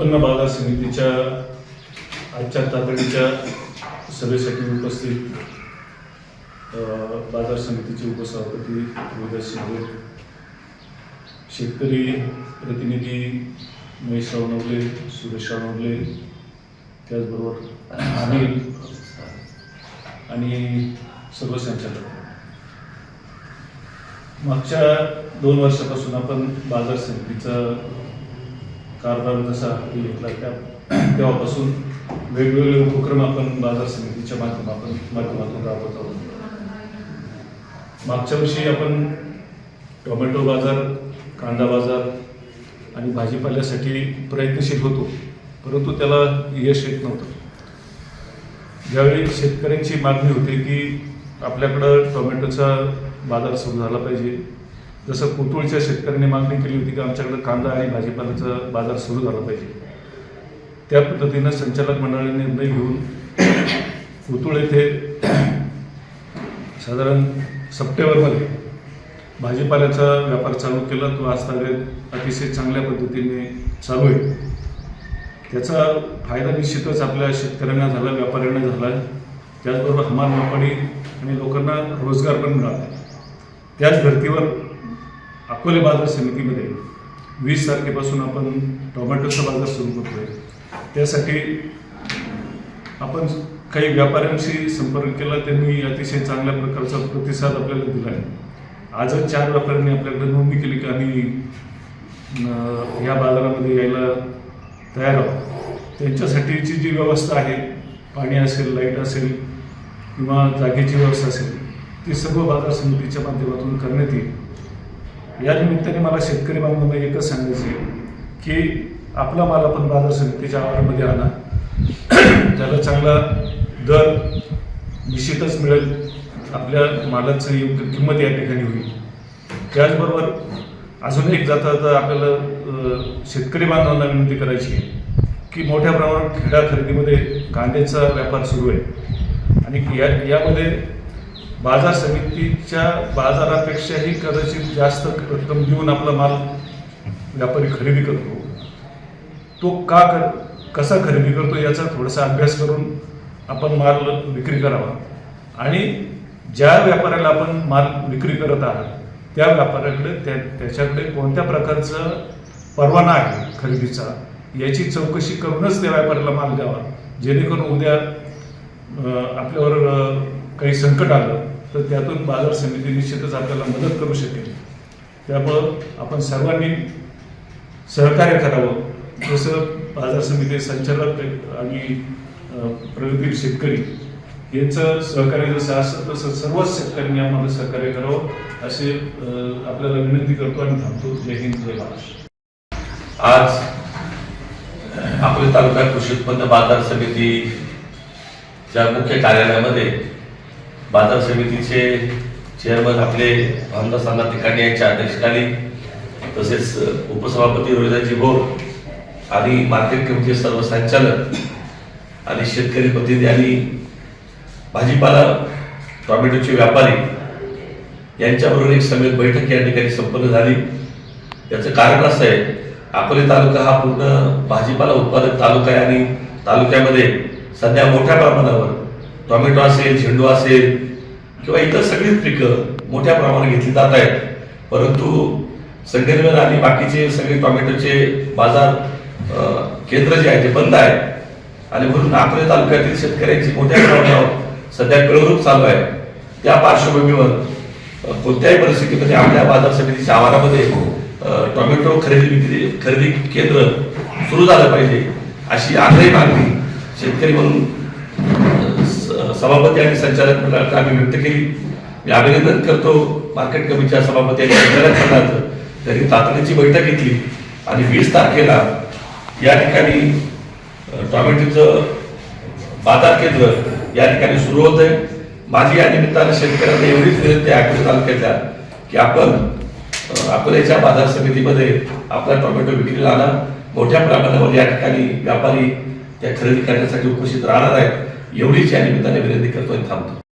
उत्पन्न बाजार समितीच्या आजच्या तातडीच्या सभेसाठी उपस्थित बाजार समितीचे उपसभापती रोहिदास शिंदे शेतकरी प्रतिनिधी महेशराव नवले सुरेशराव नवले त्याचबरोबर अनिल आणि सर्व संचालक. मागच्या दोन वर्षापासून आपण बाजार समितीचा कारभार जसा हाती घेतला त्या तेव्हापासून वेगवेगळे उपक्रम आपण बाजार समितीच्या माध्यमातून माध्यमातून राबवत आहोत. मागच्या वर्षी आपण टोमॅटो बाजार कांदा बाजार आणि भाजीपाल्यासाठी प्रयत्नशील होतो परंतु त्याला यश येत नव्हतं. ज्यावेळी शेतकऱ्यांची मागणी होती की आपल्याकडं टोमॅटोचा बाजार सुरू झाला पाहिजे जसं कोतुळच्या शेतकऱ्यांनी मागणी केली होती की आमच्याकडं कांदा आणि भाजीपाल्याचा बाजार सुरू झाला पाहिजे. त्या पद्धतीनं संचालक मंडळाने निर्णय घेऊन कोतुळ येथे साधारण सप्टेंबरमध्ये भाजीपाल्याचा व्यापार चालू केला. तो आजतागत अतिशय चांगल्या पद्धतीने चालू आहे. त्याचा फायदा निश्चितच आपल्या शेतकऱ्यांना झाला व्यापाऱ्यांना झाला. त्याचबरोबर हमाल मापाडी आणि लोकांना रोजगार पण मिळाला. त्याच धर्तीवर अकोले बाजार समितीमध्ये वीस तारखेपासून आपण टोमॅटोचा बाजार सुरू करतोय. त्यासाठी आपण काही व्यापाऱ्यांशी संपर्क केला त्यांनी अतिशय चांगल्या प्रकारचा प्रतिसाद आपल्याला दिला आहे आजच चार व्यापाऱ्यांनी आपल्याकडे नोंदणी केली की आम्ही या बाजारामध्ये यायला तयार आहोत. त्यांच्यासाठीची जी व्यवस्था आहे पाणी असेल लाइट असेल किंवा जागेची व्यवस्था असेल ती सर्व बाजार समितीच्या माध्यमातून करण्यात येईल. या निमित्ताने मला शेतकरी बांधवांना एकच सांगायचं आहे की आपला माल आपण बाजार समितीच्या आवारामध्ये आणा. त्याला चांगला दर निश्चितच मिळेल. आपल्या मालाचं योग्य किंमत या ठिकाणी होईल. त्याचबरोबर अजून एक जाता जाता आपल्याला शेतकरी बांधवांना विनंती करायची आहे की मोठ्या प्रमाणात खेडा खरेदीमध्ये कांद्याचा व्यापार सुरू आहे. आणि या यामध्ये बाजार समितीच्या बाजारापेक्षाही कदाचित जास्त रक्कम देऊन आपला माल व्यापारी खरेदी करतो. तो का कर कसा खरेदी करतो याचा थोडासा अभ्यास करून आपण माल विक्री करावा. आणि ज्या व्यापाऱ्याला आपण माल विक्री करत आहात त्या व्यापाऱ्याकडे त्या त्याच्याकडे कोणत्या प्रकारचं परवाना आहे खरेदीचा याची चौकशी करूनच त्या व्यापाऱ्याला माल द्यावा. जेणेकरून उद्या आपल्यावर काही संकट आलं तर त्यातून बाजार समिती निश्चितच आपल्याला मदत करू शकेल. त्यामुळं आपण सर्वांनी सहकार्य करावं. जसं बाजार समिती संचालक आणि प्रगतील शेतकरी यांचं सहकार्य जसं असतं तसं सर्वच शेतकऱ्यांनी आम्हाला सहकार्य करावं असे आपल्याला विनंती करतो आणि थांबतो. जय हिंद जय महाराष्ट्र. आज आपले तालुका कृषी उत्पन्न बाजार समितीच्या मुख्य कार्यालयामध्ये बाजार समितीचे चेअरमन आपले आमदार सांगा तिकाणी यांच्या अध्यक्षतेखाली तसेच उपसभापती रोहिदाजी भोर आणि मार्केट कमिटीचे सर्व संचालक आणि शेतकरी प्रतिनिधी आणि भाजीपाला टोमॅटोचे व्यापारी यांच्याबरोबर एक समेत बैठक या ठिकाणी संपन्न झाली. याचं कारण असं आहे अकोले तालुका हा पूर्ण भाजीपाला उत्पादक तालुका आहे आणि तालुक्यामध्ये सध्या मोठ्या प्रमाणावर टोमॅटो असेल झेंडू असेल किंवा इतर सगळीच पिकं मोठ्या प्रमाणात घेतली जात आहेत. परंतु संगमनेर आणि बाकीचे सगळे टोमॅटोचे बाजार केंद्र जे आहे ते बंद आहे आणि म्हणून नागपूर तालुक्यातील शेतकऱ्यांची मोठ्या प्रमाणावर सध्या कळवरूप चालू आहे. त्या पार्श्वभूमीवर कोणत्याही परिस्थितीमध्ये आपल्या बाजार समितीच्या आवारामध्ये टोमॅटो खरेदी विक्री खरेदी केंद्र सुरू झालं पाहिजे अशी आग्रही मागणी शेतकरी म्हणून सभापती आणि संचालक मंडळाला आम्ही व्यक्त केली. मी अभिनंदन करतो मार्केट कमिटीच्या सभापती आणि संचालक मंडळाचं. त्यांनी तातडीची बैठक घेतली आणि वीस तारखेला या ठिकाणी टॉमॅटोचं बाजार केंद्र या ठिकाणी सुरू होत आहे माझी या निमित्तानं शेतकऱ्यांना एवढीच विनंती आहे तालुक्यातल्या की आपण अकोल्याच्या बाजार समितीमध्ये आपला टोमॅटो विक्रीला आणा. मोठ्या प्रमाणावर या ठिकाणी व्यापारी त्या खरेदी करण्यासाठी उपस्थित राहणार आहेत. एवढीच या निमित्ताने विनंती करतोय. थांबतो.